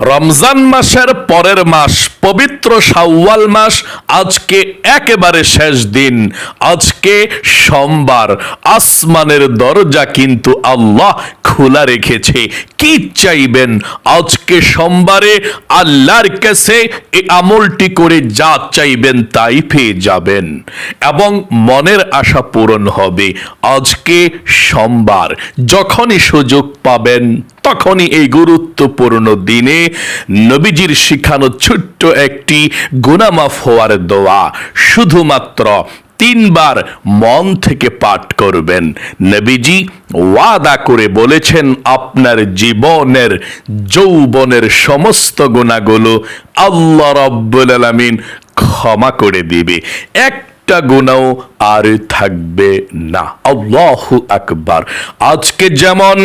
রমজান মাসের পরের মাস, পবিত্র শাওয়াল মাস, আজকে একেবারে শেষ দিন। আজকে সোমবার, আসমানের দরজা কিন্তু আল্লাহ খোলা রেখেছে। কি চাইবেন? আজকে সোমবারে আল্লাহর কাছে এই আমলটি করে যা চাইবেন তাই পেয়ে যাবেন। এবং মনের আশা পূরণ হবে। আজকে সোমবার, যখনই সুযোগ পাবেন তখনই এই গুরুত্বপূর্ণ দিনে নবীজির শিখানো ছোট্ট একটি গুনামাফ হওয়ার দোয়া শুধুমাত্র তিনবার মন থেকে পাঠ করবেন। নবীজি ওয়াদা করে বলেছেন, আপনার জীবনের, যৌবনের সমস্ত গুণাগুলো আল্লাহ রব্বুল আলামিন ক্ষমা করে দিবে। এক একটা গুণাও আর থাকবে না। আল্লাহু আকবার। আজকে যেমন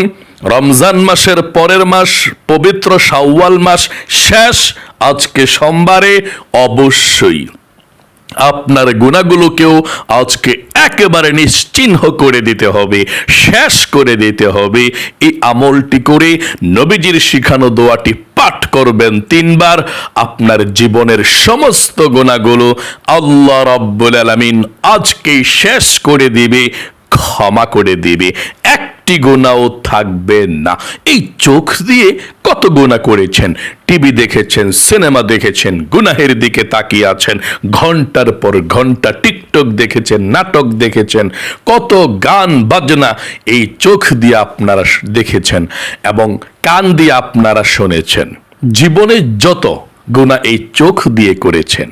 রমজান মাসের পরের মাস, পবিত্র শাওয়াল মাস শেষ, আজকে সোমবারে অবশ্যই। আপনার গুণাগুলোকেও আজকে একেবারে নিশ্চিহ্ন করে দিতে হবে, শেষ করে দিতে হবে। এই আমলটি করে নবীজির শিখানো দোয়াটি পাঠ করবেন তিনবার। আপনার জীবনের সমস্ত গুণাগুলো আল্লাহ রব্বুল আলামিন আজকেই শেষ করে দিবে, ক্ষমা করে দিবে। একটি গুণাও থাকবে না। এই চোখ দিয়ে কত গুণা করেছেন? টিভি দেখেছেন, সিনেমা দেখেছেন, গুনাহের দিকে তাকিয়ে আছেন, ঘণ্টার পর ঘণ্টা টিকটক দেখেছেন, নাটক দেখেছেন, কত গান বাজনা এই চোখ দিয়ে আপনারা দেখেছেন এবং কান দিয়ে আপনারা শুনেছেন। জীবনে যত গুণা এই চোখ দিয়ে করেছেন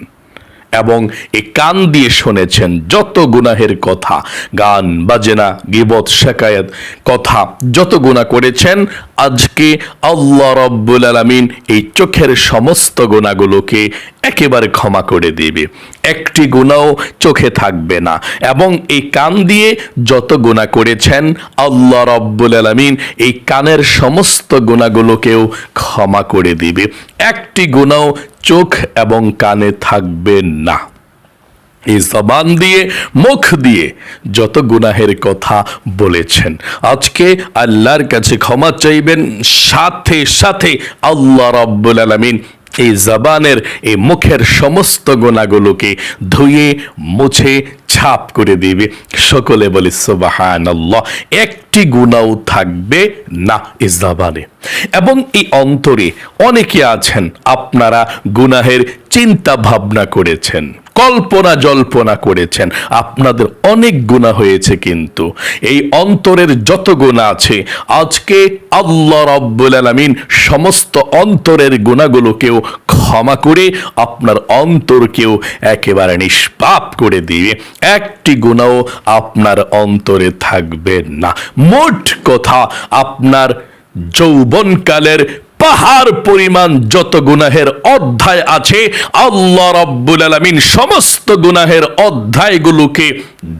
এবং এ কান দিয়ে শুনেছেন যত গুনাহের কথা, গান, বাজনা, গিবত, শেকায়ত কথা যত গুণা করেছেন, আজকে আল্লাহ রব্বুল আলামিন এই চোখের সমস্ত গুণাগুলোকে একেবারে ক্ষমা করে দিবে। একটি গুণাও চোখে থাকবে না। এবং এই কান দিয়ে যত গুণা করেছেন, আল্লাহ রব্বুল আলামিন এই কানের সমস্ত গুণাগুলোকেও ক্ষমা করে দিবে। একটি গুণাও চোখ এবং কানে থাকবে না। এই জবান দিয়ে, মুখ দিয়ে যত গুনাহের কথা বলেছেন। আজকে আল্লাহর কাছে ক্ষমা চাইবেন, সাথে সাথে আল্লাহ রব্বুল আলামিন এই জবানের, এই মুখের সমস্ত গোনাগুলোকে ধুয়ে, মুছে, ছাপ করে দিবে। সকলে বলে সোবাহান একটি গুণাও থাকবে না এই জবানে। এবং এই অন্তরে অনেকে আছেন, আপনারা গুনাহের চিন্তা ভাবনা করেছেন। কল্পনা জল্পনা করেছেন। আপনাদের অনেক গুণা হয়েছে কিন্তু। এই অন্তরের যত গুণা আছে, আজকে আল্লাহ রব্বুল আলামিন সমস্ত অন্তরের গুণাগুলোকেও ক্ষমা করে আপনার অন্তরকেও একেবারে নিষ্পাপ করে দিবে। একটি গুণাও আপনার অন্তরে থাকবে না। মোট কথা, আপনার যৌবনকালের পাহাড় পরিমাণ যত গুনাহের অধ্যায় আছে, আল্লাহ রব্বুল আলামিন সমস্ত গুনাহের অধ্যায়গুলোকে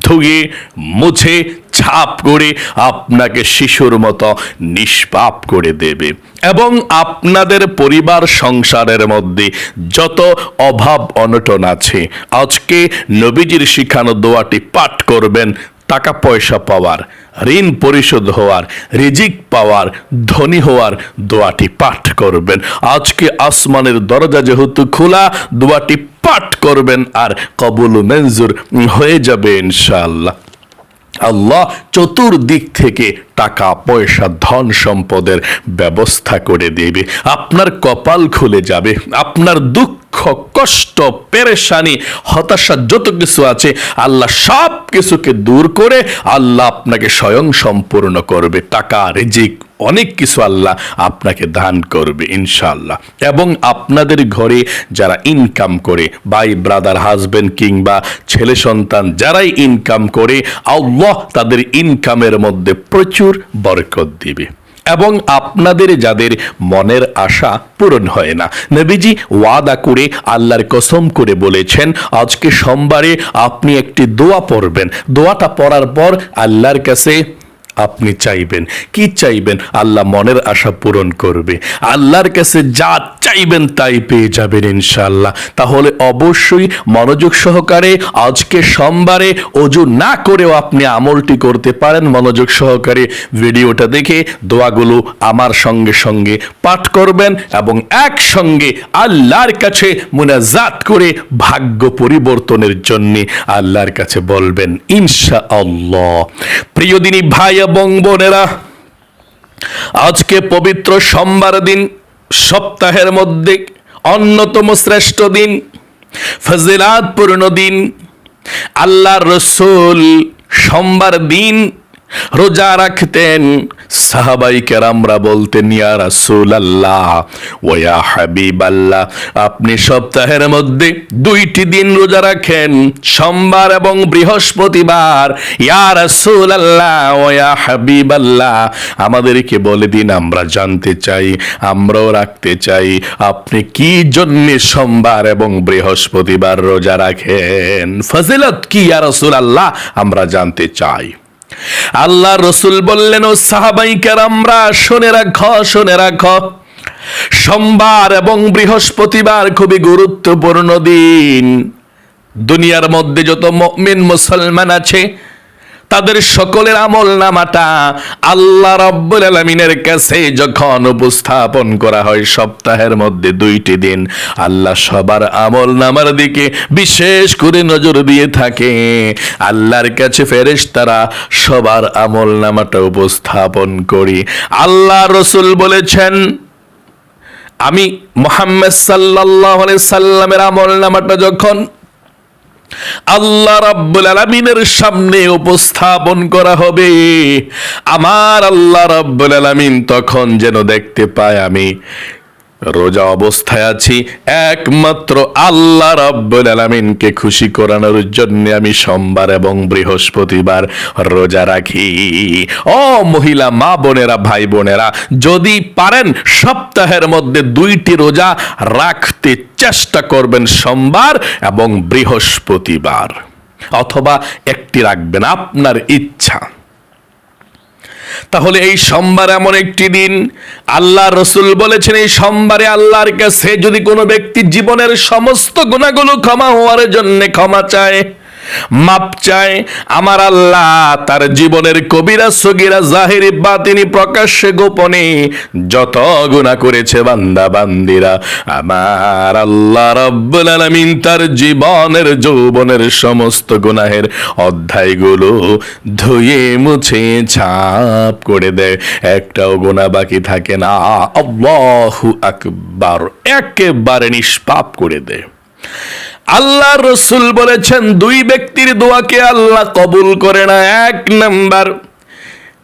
ধুয়ে, মুছে, ছাপ করে আপনাকে শিশুর মতো নিষ্পাপ করে দেবে। এবং আপনাদের পরিবার সংসারের মধ্যে যত অভাব অনটন আছে, আজকে নবীজির শিখানো দোয়াটি পাঠ করবেন, টাকা পয়সা পাওয়ার। ঋণ পরিশোধ হওয়ার, রিজিক পাওয়ার, ধনী হওয়ার দোয়াটি পাঠ করবেন। আজকে আসমানের দরজা যেহেতু খোলা, দোয়াটি পাঠ করবেন আর কবুল মঞ্জুর হয়ে যাবে ইনশাআল্লাহ। আল্লাহ চতুর্দিক থেকে টাকা, পয়সা, ধন সম্পদের ব্যবস্থা করে দেবে। আপনার কপাল খুলে যাবে, আপনার দুঃখ, কষ্ট, পেরেশানি, হতাশা যত কিছু আছে, আল্লাহ সব কিছুকে দূর করে আল্লাহ আপনাকে স্বয়ং সম্পূর্ণ করবে। টাকা, রিজিক অনেক কিছু আল্লাহ আপনাকে দান করবে, ইনশাআল্লাহ। এবং আপনাদের ঘরে যারা ইনকাম করে, ভাই ব্রাদার হাজবেন্ড কিংবা ছেলে, সন্তান, যারাই ইনকাম করে, আল্লাহ তাদের ইনকামের মধ্যে প্রচুর বরকত দিবে। এবং আপনাদের যাদের মনের আশা পূরণ হয় না, নবীজি ওয়াদা করে, আল্লাহর কসম করে বলেছেন, আজকে সোমবারে আপনি একটি দোয়া পড়বেন। দোয়াটা পড়ার পর আল্লাহর কাছে আপনি চাইবেন। কি চাইবেন? আল্লাহ মনের আশা পূরণ করবে। আল্লাহর কাছে যা চাইবেন তাই পেয়ে যাবেন ইনশাল্লাহ তাহলে অবশ্যই মনোযোগ সহকারে আজকে সোমবারে অজু না করেও আপনি আমলটি করতে পারেন। মনোযোগ সহকারে ভিডিওটা দেখে দোয়াগুলো আমার সঙ্গে সঙ্গে পাঠ করবেন এবং একসঙ্গে আল্লাহর কাছে মুনাজাত করে ভাগ্য পরিবর্তনের জন্য আল্লাহর কাছে বলবেন ইনশা আল্লাহ প্রিয় দিনী ভাই এবং বোনেরা, আজকে পবিত্র সোমবার দিন, সপ্তাহের মধ্যে অন্যতম শ্রেষ্ঠ দিন, ফজিলাতপূর্ণ দিন। আল্লাহর রসুল সোমবার দিন রোজা রাখতেন সাহাবাই কেরামরা বলতেন, ইয়া ওয়া হাবিব আল্লাহ আপনি সপ্তাহের মধ্যে দুইটি দিন রোজা রাখেন, সোমবার এবং বৃহস্পতিবার। ইয়া রাসূল আল্লাহ ওয়া হাবিব আল্লাহ আমাদেরকে বলে দিন, আমরা জানতে চাই, আমরাও রাখতে চাই, আপনি কি জন্যে সোমবার এবং বৃহস্পতিবার রোজা রাখেন? ফজিলত কি, ইয়া রাসূল আল্লাহ আমরা জানতে চাই। আল্লাহ রসুল বললেন, ও সাহাবাই কেরামরা, শোনে রাখ শোনে রাখ। সোমবার এবং বৃহস্পতিবার খুবই গুরুত্বপূর্ণ দিন। দুনিয়ার মধ্যে যত মমিন মুসলমান আছে তাদের সকলের আমল নামাটা আল্লাহ রব্বুল আলমিনের কাছে যখন উপস্থাপন করা হয় সপ্তাহের মধ্যে দুইটি দিন, আল্লাহ সবার আমল নামার দিকে বিশেষ করে নজর দিয়ে থাকে। আল্লাহর কাছে ফেরেশ তারা সবার আমল নামাটা উপস্থাপন করি। আল্লাহ রসুল বলেছেন, আমি মোহাম্মদ সাল্লাহ সাল্লামের আমল নামাটা যখন আল্লাহ রাব্বুল আলামিনের সামনে উপস্থাপন করা হবে। আমার আল্লাহ রাব্বুল আলামিন তখন যেন দেখতে পায় আমি রোজা অবস্থায় আছি। একমাত্র আল্লাহ রাব্বুল আলামিনকে খুশি করানোর জন্য আমি সোমবার এবং বৃহস্পতিবার রোজা রাখি। ও মহিলা, মা বোনেরা, ভাই বোনেরা, যদি পারেন সপ্তাহের মধ্যে দুইটি রোজা রাখতে চেষ্টা করবেন সোমবার এবং বৃহস্পতিবার। অথবা একটি রাখবেন আপনার ইচ্ছা। তাহলে এই সোমবার এমন একটি দিন। আল্লাহ রসুল বলেছেন, এই সোমবারে আল্লাহর কাছে যদি কোনো ব্যক্তি জীবনের সমস্ত গুণাগুলো ক্ষমা হওয়ার জন্য ক্ষমা চায় মাপ চায় আমার আল্লাহ, তার জীবনের কবিরা সগিরা জাহিরি বা তিনি প্রকাশ্যে গোপনে যত গুণা করেছে বান্দা বান্দিরা। আমার আল্লাহ রব্বুল আলামিন তার জীবনের, যৌবনের সমস্ত গুনাহের অধ্যায়গুলো ধুয়ে মুছে ছাপ করে দেয়। একটাও গুণা বাকি থাকে না। আল্লাহু আকবার, একেবারে নিষ্পাপ করে দেয়। আল্লাহ রসুল বলেছেন দুই ব্যক্তির দোয়াকে আল্লাহ কবুল করে না এক নাম্বার।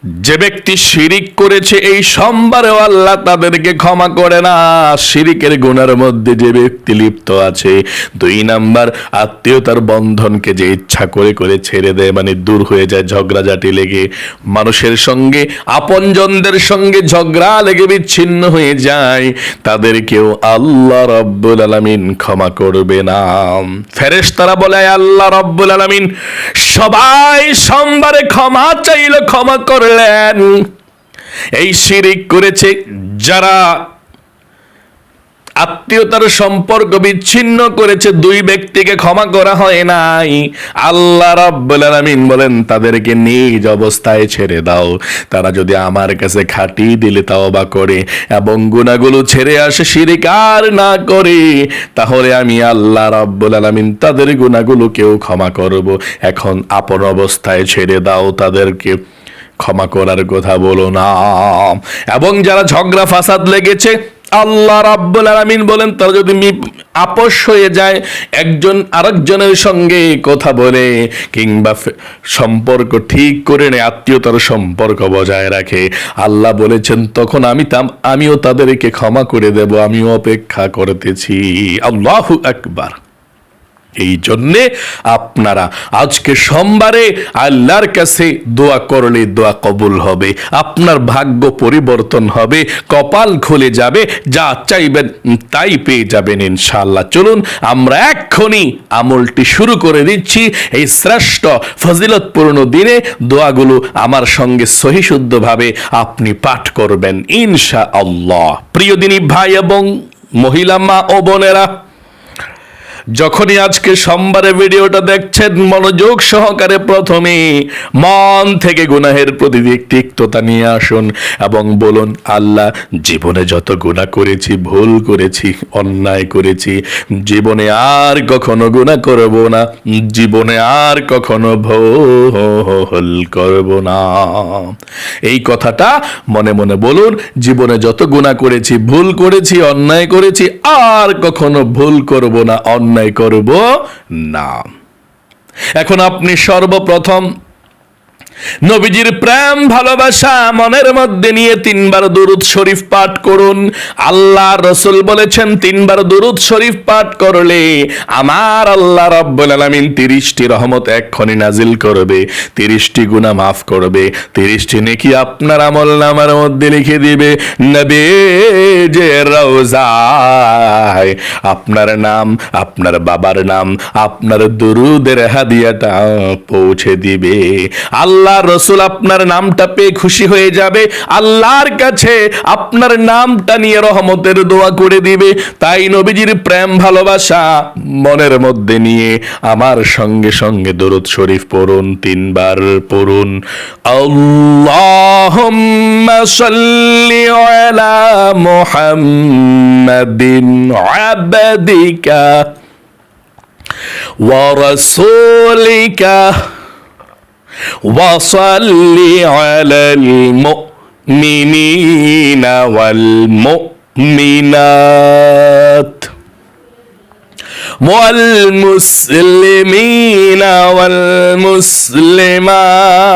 যে ব্যক্তি শিরিক করেছে এই সোমবারেও আল্লাহ তাদেরকে ক্ষমা করে না। শিরিকের গুণার মধ্যে যে ব্যক্তি লিপ্ত আছে, দুই নাম্বার আত্মীয়তার বন্ধনকে যে ইচ্ছা করে করে ছেড়ে দেয় মানে দূর হয়ে যায়, ঝগড়াঝাটি লেগে। মানুষের সঙ্গে, আপনজনদের সঙ্গে ঝগড়া লেগে বিচ্ছিন্ন হয়ে যায়। তাদেরকেও আল্লাহ রব্বুল আলামিন ক্ষমা করবে না। ফেরেশ তারা বলে আল্লাহ রব্বুল আলামিন, সবাই সোমবারে ক্ষমা চাইলে, ক্ষমা করলেন। এই শিরিক করেছে যারা আত্মীয়তার সম্পর্ক বিচ্ছিন্ন করেছে, দুই ব্যক্তিকে ক্ষমা করা হয় নাই। আল্লাহ রাব্বুল বলেন, তাদেরকে নিজ অবস্থায় ছেড়ে দাও। তারা যদি আমার কাছে খাটি দিলে তাওবা করে এবং গুনাহগুলো ছেড়ে আসে, শিরিক না করে, তাহলে আমি আল্লাহ রাব্বুল আলামিন তাদের গুনাহগুলোকেও ক্ষমা করব। এখন আপন অবস্থায় ছেড়ে দাও তাদেরকে। ক্ষমা করার কথা বলো না। এবং যারা ঝগড়া ফাসাদ লেগেছে, আল্লাহ রাব্বুল আলামিন বলেন, তারা যদি আপোষ হয়ে যায়, একজন আরেকজনের সঙ্গে কথা বলে, কিংবা সম্পর্ক ঠিক করে নেয়, আত্মীয়তার সম্পর্ক বজায় রাখে। আল্লাহ বলেছেন, তখন আমি তাম আমিও তাদেরকে ক্ষমা করে দেব, আমিও অপেক্ষা করতেছি। আল্লাহু আকবার। এই জন্যে আপনারা আজকে সোমবারে আল্লাহর কাছে দোয়া করলে দোয়া কবুল হবে, আপনার ভাগ্য পরিবর্তন হবে, কপাল খুলে যাবে, যা চাইবেন তাই পেয়ে যাবেন ইনশাল্লাহ চলুন আমরা এক্ষুনি আমলটি শুরু করে দিচ্ছি এই শ্রেষ্ঠ ফজিলতপূর্ণ দিনে। দোয়াগুলো আমার সঙ্গে সহিশুদ্ধভাবে আপনি পাঠ করবেন ইনশা আল্লাহ প্রিয় দিনী ভাই এবং মহিলা মা ও বোনেরা যখনই আজকে সোমবারে ভিডিওটা দেখছেন, মনোযোগ সহকারে প্রথমে মন থেকে গুনাহের প্রতি তিক্ততা নিয়ে আসুন এবং বলুন, আল্লাহ, জীবনে যত গুনাহ করেছি, ভুল করেছি, অন্যায় করেছি, জীবনে আর কখনো গুনাহ করব না, জীবনে আর কখনো ভুল করব না। এই কথাটা মনে মনে বলুন, জীবনে যত গুনাহ করেছি, ভুল করেছি, অন্যায় করেছি, আর কখনো ভুল করব না অন্যায় করব না। এখন আপনি সর্বপ্রথম নবীজির প্রেম, ভালোবাসা মনের মধ্যে নিয়ে তিনবার দুরুদ শরীফ পাঠ করুন। আল্লাহ রসুল বলেছেন, তিনবার দুরুদ শরীফ পাঠ করলে আমার আল্লাহ রব্বুল আলামিন তিরিশটি রহমত এক্ষণি নাজিল করবে, তিরিশটি গুনাহ মাফ করবে, তিরিশটি নেকি আপনার আমল নামার মধ্যে লিখে দিবে নবে যে আপনার নাম, আপনার বাবার নাম, আপনার দুরুদের হাদিয়াটা পৌঁছে দিবে। আল্লাহ রসুল আপনার নামটা পেয়ে খুশি হয়ে যাবে আল্লাহর কাছে আপনার নামটা নিয়ে রহমতের দোয়া করে দিবে তাই নবীজির প্রেম ভালোবাসা মনের মধ্যে নিয়ে আমার সঙ্গে সঙ্গে দরুদ শরীফ পড়ুন তিনবার পড়ুন আল্লাহুম্মা সাল্লি আলা মুহাম্মাদিন আবদিকা ورسولك وصل على المؤمنين والمؤمنات والمسلمين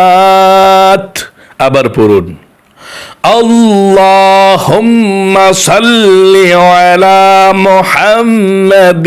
والمسلمات আবার পড়ুন اللهم صل على محمد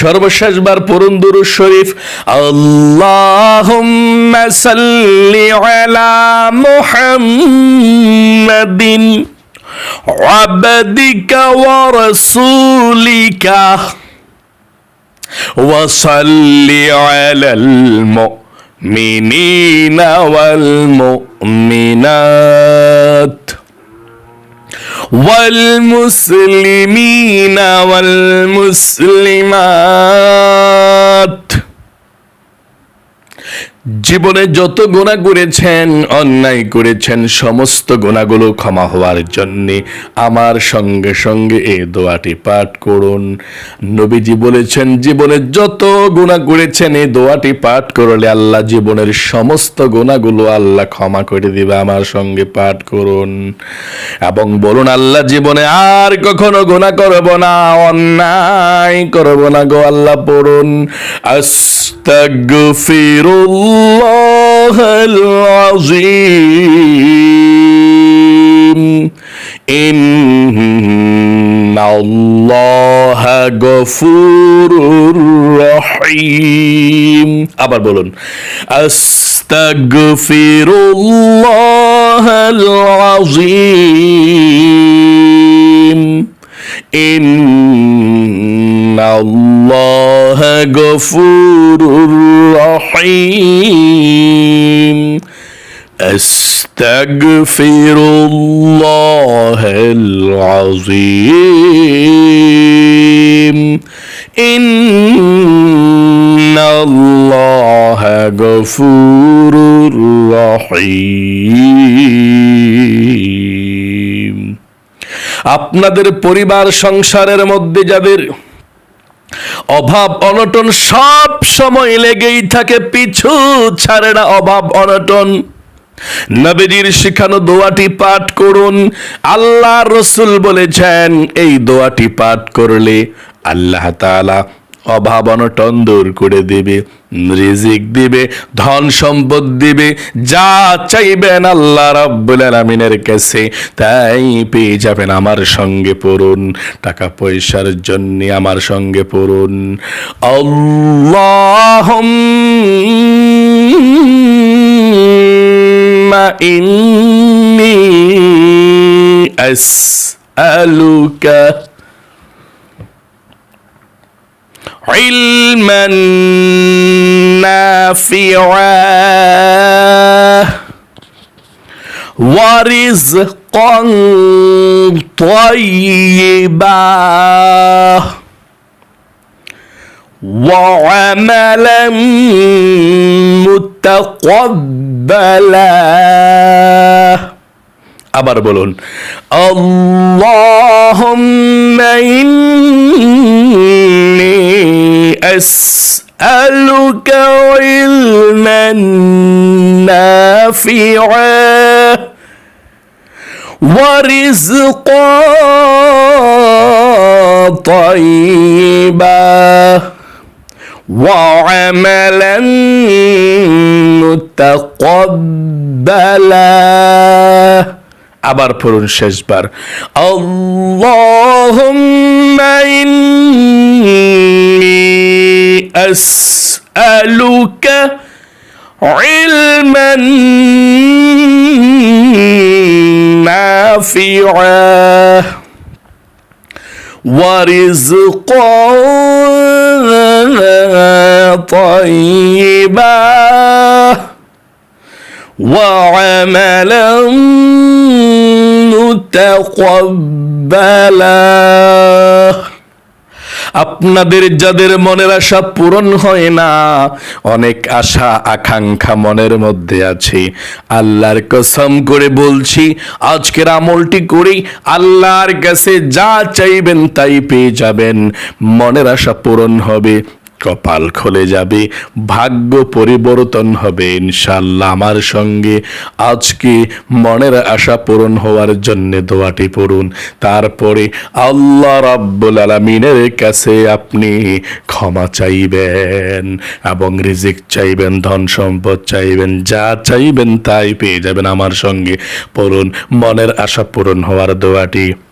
সর্বশেষবার পড়ুন দুরুদ শরীফ আল্লাহুম্মা সাল্লি আলা মুহাম্মাদিন عبدك ورسولك وصل على المؤمنين والمؤمنات والمسلمين والمسلمات. জীবনে যত গোনা করেছেন, অন্যায় করেছেন, সমস্ত গোনাগুলো ক্ষমা হওয়ার জন্যে আমার সঙ্গে সঙ্গে এ দোয়াটি পাঠ করুন। নবীজি বলেছেন, জীবনে যত গোনা করেছেন এই দোয়াটি পাঠ করলে আল্লাহ জীবনের সমস্ত গোনাগুলো আল্লাহ ক্ষমা করে দিবে, আমার সঙ্গে পাঠ করুন। এবং বলুন, আল্লাহ জীবনে আর কখনো গোনা করব না, অন্যায় করব না গো আল্লাহ, পড়ুন। আস্তাগফিরুল্লাহ العظيم إن الله غفور رحيم আবার বলুন আস্তাগফিরুল্লাহ العظيم إن الله غفور رحيم أستغفر الله العظيم إن الله غفور رحيم আপনাদের পরিবার সংসারের মধ্যে যাদের অভাব অনটন সব সময় লেগেই থাকে, পিছু ছাড়ে না অভাব অনটন। নবীজির শিখানো দোয়াটি পাঠ করুন, আল্লাহ রসুল বলেছেন, এই দোয়াটি পাঠ করলে আল্লাহ তাআলা অভাব অনটন দূর করে দিবে, রিজিক দিবে, ধন সম্পদ দিবে, যা চাইবেন আল্লাহ রাব্বুল আলামিনের কাছে, তাই পেয়ে যাবেন আমার সঙ্গে পড়ুন, টাকা পয়সার জন্য আমার সঙ্গে পড়ুন। আল্লাহুম্মা ইন্নী আসআলুকা علما نافعا ورزقا طيبا وعملا متقبلا. আবার বলুন اللهم إني أسألك علما نافعا ورزقا طيبا وعملا متقبلا আবার পড়ুন শেষবার আল্লাহুম্মা ইন্নী আসআলুকা علما نافعا ورزقا طيبا وعملا متقبلا আপনাদের যাদের মনের আশা পূরণ হয় না অনেক আশা আকাঙ্ক্ষা মনের মধ্যে আছে আল্লাহর কসম করে বলছি আজকের আমলটি করেই আল্লাহর কাছে যা চাইবেন তাই পেয়ে যাবেন মনের আশা পূরণ হবে কপাল খুলে যাবে, ভাগ্য পরিবর্তন হবে ইনশাল্লাহ আমার সঙ্গে আজকে মনের আশা পূরণ হওয়ার জন্য দোয়াটি পড়ুন। তারপরে আল্লাহ রাব্বুল আলমিনের কাছে আপনি ক্ষমা চাইবেন এবং রিজিক চাইবেন, ধন সম্পদ চাইবেন, যা চাইবেন তাই পেয়ে যাবেন। আমার সঙ্গে পড়ুন, মনের আশা পূরণ হওয়ার দোয়াটি।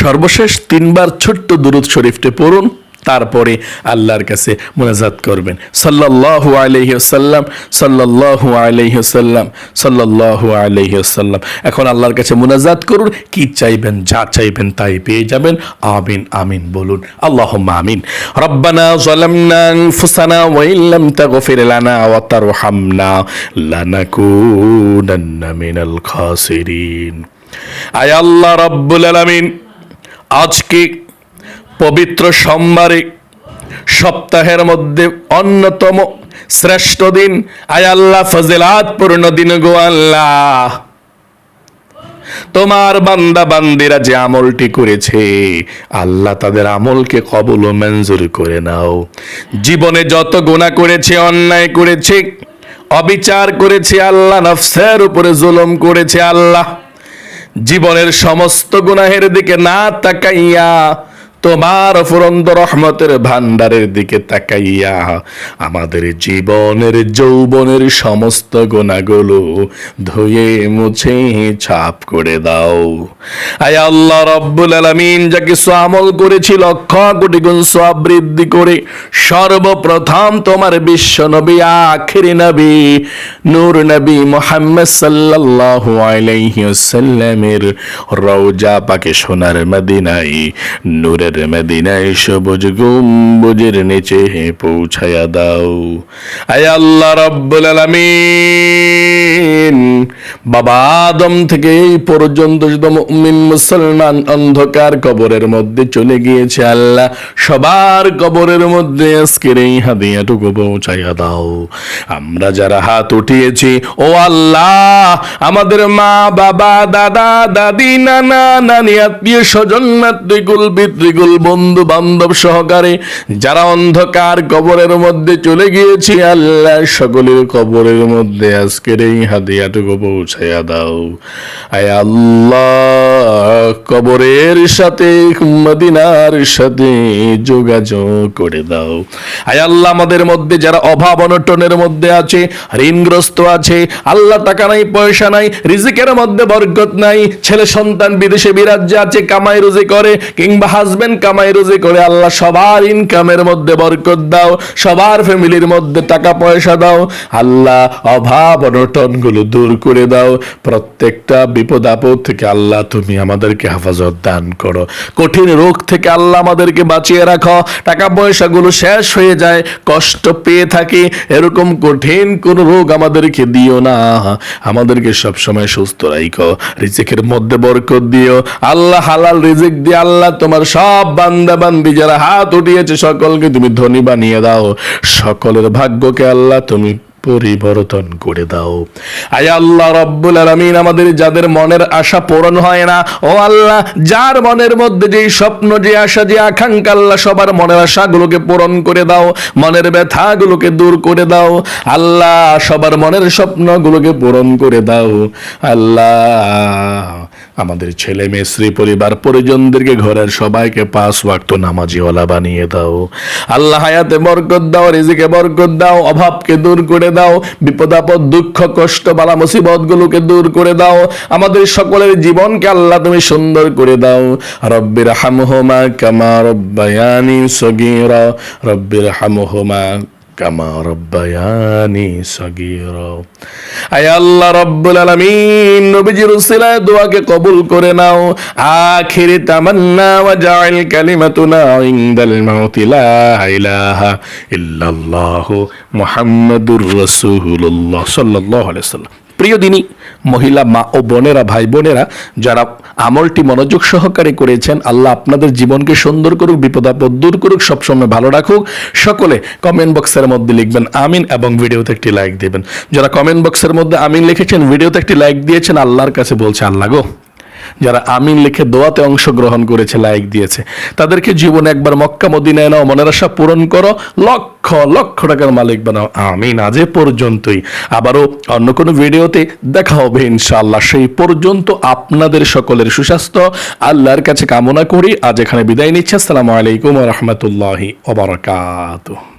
সর্বশেষ তিনবার ছোট্ট দুরুদ শরীফটে পড়ুন, তারপরে আল্লাহর কাছে মোনাজাত করবেন। সাল্লাল্লাহু আলাইহি ওয়াসাল্লাম, সাল্লাল্লাহু আলাইহি ওয়াসাল্লাম এখন আল্লাহর কাছে মোনাজাত করুন, কি চাইবেন, যা চাইবেন তাই পেয়ে যাবেন। আমিন আমিন বলুন আল্লাহ আমিন। রব্বানা যালামনা আনফুসানা ওয়া ইল্লাম তাগফির লানা ওয়া তারহামনা লানাকুনান্না মিনাল খাসিরিন। আয় আল্লাহ রব্বুল আলামিন, আজকে পবিত্র সোমবারে সপ্তাহের মধ্যে অন্যতম শ্রেষ্ঠ দিন, আয় আল্লাহ ফজিলাত পূর্ণ দিন গো আল্লাহ। তোমার বান্দা বান্দিরা যে আমলটি করেছে, আল্লাহ তাদের আমলকে কবল ও মঞ্জুর করে নাও। জীবনে যত গুণা করেছে, অন্যায় করেছে, অবিচার করেছে, আল্লাহ নফসের উপরে জুলুম করেছে, আল্লাহ জীবনের সমস্ত গুনাহের দিকে না তাকাইয়া তোমার ফুরন্দ রহমতের ভান্ডারের দিকে তাকাইয়া আমাদের জীবনের, যৌবনের সমস্ত গোনাগুলো ধুয়ে মুছে ছাপ করে দাও। আয় আল্লাহ রব্বুল আলামিন, যা কিছু আমল করেছি লক্ষ কোটি গুণ সব বৃদ্ধি করে সর্বপ্রথম তোমার বিশ্ব নবী, আখিরি নবী, নূর নবী মোহাম্মদ সাল্লাল্লাহু আলাইহি ওয়াসাল্লামের রওজা পাকে সোনার মদিনায় নূরের মদিনায় সবুজ গম্বুজের নিচে পৌঁছায়া দাও। আয় আল্লাহ রব্বুল আলামিন। বাবা আদম থেকে এই পর্যন্ত মুমিন মুসলমান অন্ধকার কবরের মধ্যে চলে গিয়েছে আল্লাহ। সবার কবরের মধ্যে আজকের এই হাদিয়াটুকু পৌঁছাইয়া দাও। আমরা যারা হাত উঠিয়েছি, ও আল্লাহ, আমাদের মা, বাবা, দাদা, দাদি, নানা, নানি, আত্মীয় স্বজন, মাতৃকুল পিতৃকুল বন্ধু বান্ধব সহকারে, যারা অন্ধকার কবরের মধ্যে চলে গিয়েছি, আল্লাহ সকলের কবরের মধ্যে আজকের এই হাদিয়াটুকু পৌঁছাইয়া দাও। আয় আল্লাহ, কবরের সাথে, মদিনার সাথে যোগাযোগ করে দাও। আয় আল্লাহ, আমাদের মধ্যে যারা অভাব অনটনের মধ্যে আছে, ঋণগ্রস্ত আছে, আল্লাহ টাকা নাই, পয়সা নাই, রিজিকের মধ্যে বরকত নাই, ছেলে সন্তান বিদেশে বিরাজ্যে আছে, কামাই রুজি করে, কিংবা হাজবেন্ড কামাই রুজি করে আল্লাহ সবার ইনকামের মধ্যে বরকত দাও, সবার ফ্যামিলির মধ্যে টাকা পয়সা দাও, আল্লাহ অভাব অনটনগুলো দূর করে দাও। প্রত্যেকটা বিপদ আপদ থেকে আল্লাহ তুমি আমাদেরকে হেফাজত দান করো। কঠিন রোগ থেকে আল্লাহ আমাদেরকে বাঁচিয়ে রাখো। টাকা পয়সা গুলো শেষ হয়ে যায়, কষ্ট পেয়ে থাকি। এরকম কঠিন কোন রোগ আমাদেরকে দিও না। আমাদেরকে সবসময় সুস্থ রাখো রিজিকের মধ্যে বরকত দিও। আল্লাহ হালাল রিজিক দিয়ে আল্লাহ তোমার সব বান্দা বান্দি যারা হাত উঠিয়েছে সকলকে তুমি ধনী বানিয়ে দাও। সকলের ভাগ্যকে আল্লাহ তুমি পরিবর্তন করে দাও। আয় আল্লাহ রব্বুল আলামিন, আমাদের যাদের মনের আশা পূরণ হয় না, ও আল্লাহ, যার মনের মধ্যে যে স্বপ্ন, যে আশা, যে আকাঙ্ক্ষা, আল্লাহ সবার মনের আশাগুলোকে পূরণ করে দাও, মনের ব্যথাগুলোকে দূর করে দাও। আল্লাহ, সবার মনের স্বপ্নগুলোকে পূরণ করে দাও। আল্লাহ আমাদের ছেলে মেয়ে, স্ত্রী পরিবার, পরিজনদেরকে ঘরের সবাইকে পাঁচ ওয়াক্ত নামাজিওয়ালা বানিয়ে দাও। আল্লাহ হায়াতে বরকত দাও, রিজিকে বরকত দাও, অভাবকে দূর করে দাও, বিপদ আপদ, দুঃখ, কষ্ট, বালা মুসিবত গুলোকে দূর করে দাও। আমাদের সকলের জীবনকে আল্লাহ তুমি সুন্দর করে দাও। রব্বির হামহুমা কামা রব্বায়ানি সগীরা রব্বির হামহুমা কামা রব্বায়ানি সগীরা। আয় আল্লাহ রব্বুল আলামিন, নবীজির উসিলায় দোয়াকে কবুল করে নাও। আখির তামান্না ওয়া জাইল কালিমাতুনা ইনদাল মাউতি, লা ইলাহা ইল্লাল্লাহ মুহাম্মাদুর রাসূলুল্লাহ সাল্লাল্লাহু আলাইহি সাল্লাম প্রিয় দিনী, মহিলা মা ও বোনেরা ভাই বোনেরা যারা আমলটি মনোযোগ সহকারে করেছেন, আল্লাহ আপনাদের জীবনকে সুন্দর করুক, বিপদাপদ দূর করুক, সবসময় ভালো রাখুক। সকলে কমেন্ট বক্সের মধ্যে লিখবেন, আমিন এবং ভিডিওতে একটি লাইক দেবেন। যারা কমেন্ট বক্সের মধ্যে আমিন লিখেছেন, ভিডিওতে একটি লাইক দিয়েছেন, আল্লাহর কাছে বলছে, আল্লাহ গো। যারা আমিন লিখে দোয়াতে অংশগ্রহণ করেছে, লাইক দিয়েছে। তাদেরকে জীবনে একবার মক্কা মদিনায় নাও, মনের আশা পূরণ করো। লক্ষ লক্ষ টাকার মালিক বানাও। আমিন আজ পর্যন্তই। আবারও অন্য কোনো ভিডিওতে দেখা হবে ইনশাআল্লাহ। সেই পর্যন্ত আপনাদের সকলের সুস্বাস্থ্য। আল্লাহর কাছে কামনা করি। আজ এখানে বিদায় নিচ্ছি। আসসালামু আলাইকুম রহমতুল্লাহি ওবরাকাতুহ